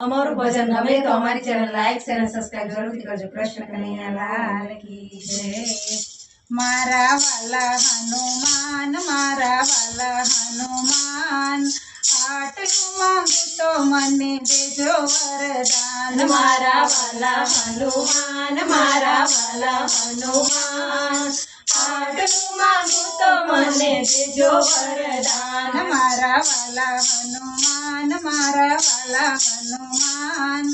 અમારું ભજન ગમે તો અમારી ચેનલ લાઈક શેર અને સબસ્ક્રાઇબ જરૂરથી કરજો. કૃષ્ણ કનૈયા લાલ કી જય. મારા વાલા હનુમાન મારા વાલા હનુમાન આટલું માંગુ તો મને દેજો વરદાન. મારા વાલા હનુમાન મારા વાલા હનુમાન દેજો વરદાન મારા વાલા હનુમાન મારા વાલા હનુમાન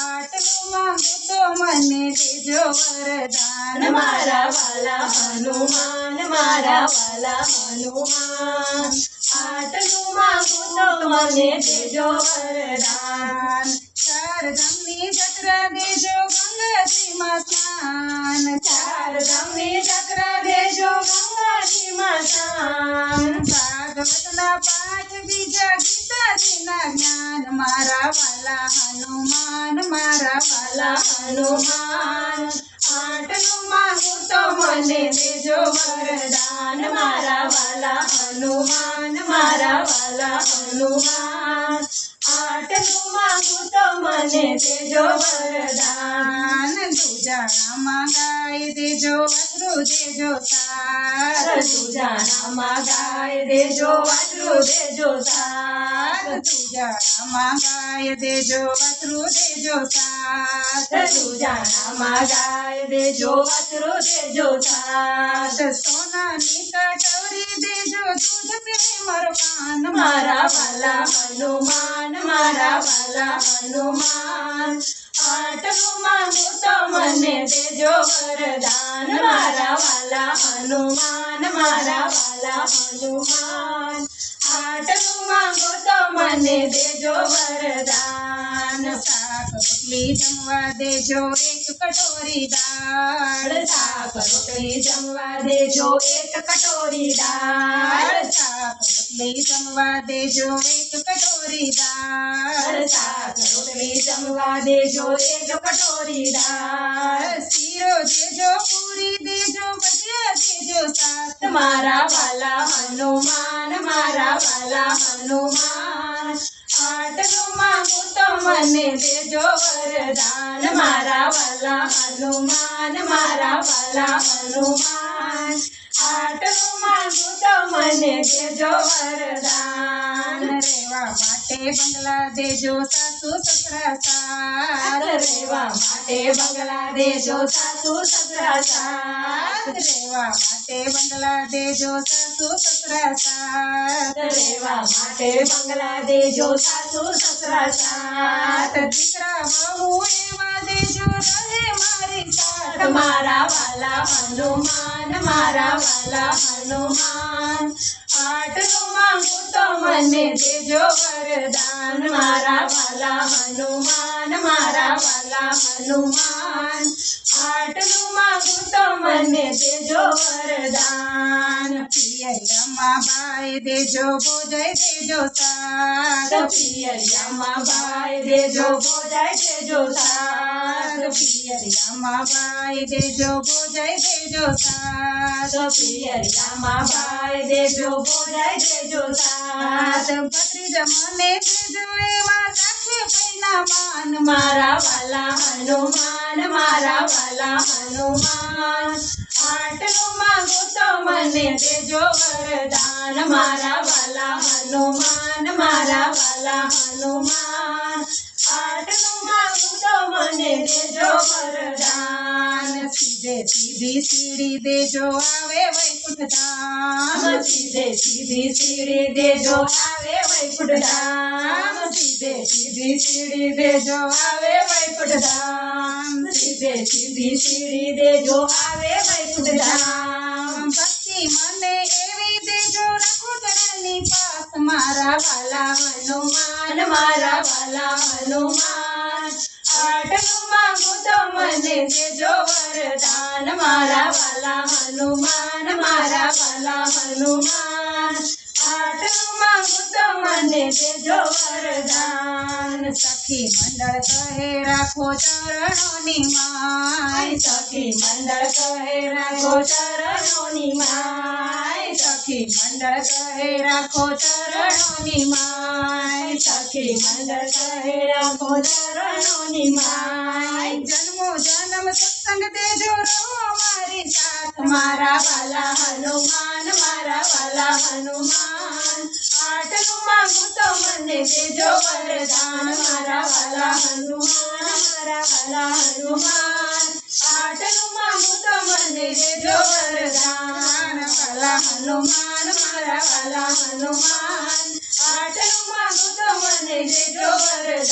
આટલું માંગુ તો મને દેજો વરદાન મારા વાલા હનુમાન મારા વાલા હનુમાન આટલું માંગુ તો મને દેજો વરદાન ચારધામની જત્રા દેજો ગંગાજીમાં સ્નાન ચારધામની ચક્ર દેજો સ્નાન पाठ बीजा गीता जीना ज्ञान मारा वाला हनुमान, मारा वाला हनुमान। आठ नु तो मने देजो वरदान। मारा वाला हनुमान, मारा वाला हनुमान। આટલું માંગુ તો મને દેજો વરદાન દાન દુજાણામાં ગાય દેજો અશ્રુ દેજો સાર સુજાનામાં ગાય દેજો વાજરું દેજો સાર દુજાણામાં ગાય દેજો અશ્રુ દેજો સાર સુજાનામાં ગાય દેજો વાજરું દેજો સાર સોનાની પીવે મારો વાલા હનુમાન, મારા વાલા હનુમાન આટલું માંગુ તો મને દેજો વરદાન. મારા વાલા હનુમાન મારા વાલા હનુમાન આટલું મને દેજો વરદાન. શાક રોટલી જમવા દેજો, એક કટોરી દાળ. શાક રોટલી જમવા દેજો, એક કટોરી દાળ. શાક રોટલી જમવા દેજો, એક કટોરી દાળ. શાક રોટલી જમવા દેજો, એક કટોરી દાળ. શીરો દેજો પૂરી દેજો ભજીયા દેજો સાત મારા વાલા હનુમાન મારા વાલા હનુમાન આટલું માંગુ તો મને દેજો વરદાન મારા વાલા હનુમાન મારા વાલા હનુમાન આટલું માંગુ તો મને દેજો વરદાન રહેવા માટે બંગલા દેજો સાસુ સસરા સાત રહેવા માટે બંગલા દેજો સાસુ સસરા સાથ રહેવા માટે બંગલા દેજો સાસુ સસરા સાત રહેવા માટે બંગલા દેજો સાસુ સસરા સાથ દીકરા વહુ એવા દેજો રહે મારી સાથ મારા વાલા હનુમાન મારા વાલા હનુમાન આટલું માંગુ તો મને દેજો વરદાન મારા વાલા હનુમાન મારા વાલા હનુમાન આટલું માંગુ તો મને દેજો વરદાન પિયરિયામાં ભાઈ દેજો ભોજય દેજો સાત પિયરિયામાં ભાઈ દેજો ભોજાય દેજો સાથ પિયરિયામાં ભાઈ દેજો ભોજય દેજો સાત પિયરિયામાં ભાઈ દેજો ભોજાય દેજો સાથ ભત્રીજા મને દેજો એવા રાખે પૈના માન મારા વાલા, હનુમાન મારા વાલા, હનુમાન. આટલો માંગો તો મને દેજો વરદાન. મારા વાલા, હનુમાન મારા વાલા, હનુમાન. આટલું માંગુ તો મને દેજો વરદાન સીધે સીધી સીડી દેજો આવે વૈકુંઠ ધામ સીધે સીધી સીડી દેજો આવે વૈકુંઠ ધામ સીધે સીધી સીડી દેજો આવે વૈકુંઠ ધામ સીધે સીધી સીડી દેજો આવે વૈકુંઠ ધામ ભક્તિ મને એવી દેજો રઘુતરની પાસ મારા વાલા હનુમાન મારા વાલા હનુમાન આટલું માંગુ તો મને દેજો વરદાન મારા વાલા હનુમાન મારા વાલા હનુમાન આટલું માંગુ તો મને દેજો વરદાન સખી મંડળ કહે રાખો ચરણોની માય સખી મંડળ કહે રાખો ચરણોની માય સખી મંડળ કહે રાખો ચરણોની માય સખી મંડળ કહે રાખો ચરણોની માય જન્મો જન્મ સત્સંગ દેજો મારી સાથ મારા વાલા હનુમાન મારા વાલા હનુમાન આટલું માંગુ તો મને દેજો વરદાન મારા વાલા હનુમાન મારા વાલા હનુમાન